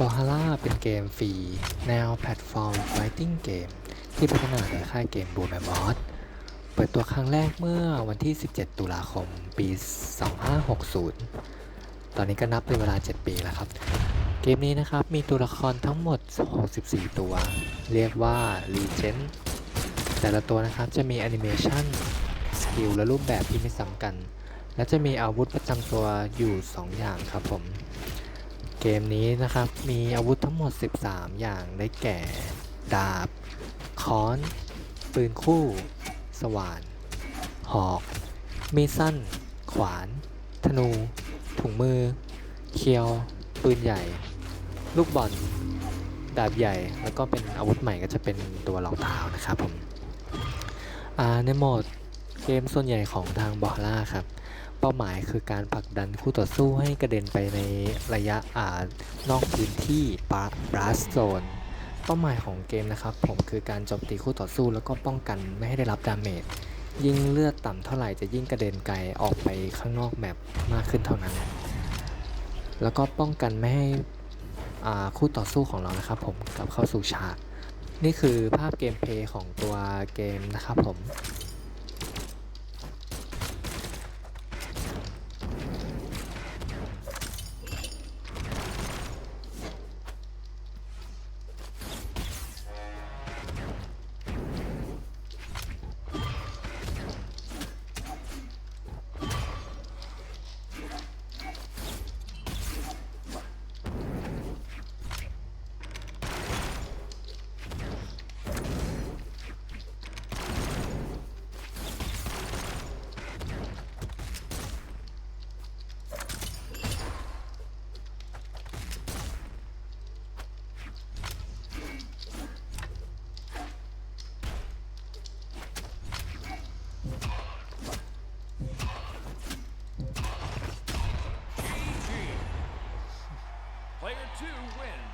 บอฮาร่าเป็นเกมฟรี แนวแพลตฟอร์มไฟติ้งเกม ที่พัฒนาโดยค่ายเกมบูมแมมอสเปิดตัวครั้งแรกเมื่อวันที่ 17 ตุลาคม ปี 2560 ตอนนี้ก็นับเป็นเวลา 7 ปีแล้วครับ เกมนี้นะครับ มีตัวละครทั้งหมด 64 ตัว เรียกว่า Legend แต่ละตัวนะครับจะมีแอนิเมชันสกิลและรูปแบบที่ไม่ซ้ำกัน และจะมีอาวุธประจำตัวอยู่ 2 อย่างครับผม เกมนี้นะครับ มีอาวุธทั้งหมด 13 อย่างได้แก่ ดาบ ค้อน ปืนคู่ สว่าน หอก มีดสั้น ขวาน ธนู ถุงมือ เคียว ปืนใหญ่ ลูกบอล ดาบใหญ่ แล้วก็เป็นอาวุธใหม่ก็จะเป็นตัวรองเท้านะครับผมในโหมด เกมส่วนใหญ่ของทางบอฮาร่าครับ เป้าหมายคือการผลักดันคู่ต่อสู้ให้กระเด็นไปในระยะอ่านอกพื้นที่บลัสโซนเป้าหมายของเกมนะครับผมคือการโจมตีคู่ต่อสู้แล้วก็ป้องกันไม่ให้ได้รับดาเมจยิ่งเลือดต่ำเท่าไหร่จะยิ่งกระเด็นไกลออกไปข้างนอกแมปมากขึ้นเท่านั้น แล้วก็ป้องกันไม่ให้คู่ต่อสู้ของเรานะครับผมกลับเข้าสู่ฉาก นี่คือภาพเกมเพย์ของตัวเกมนะครับผม two wins.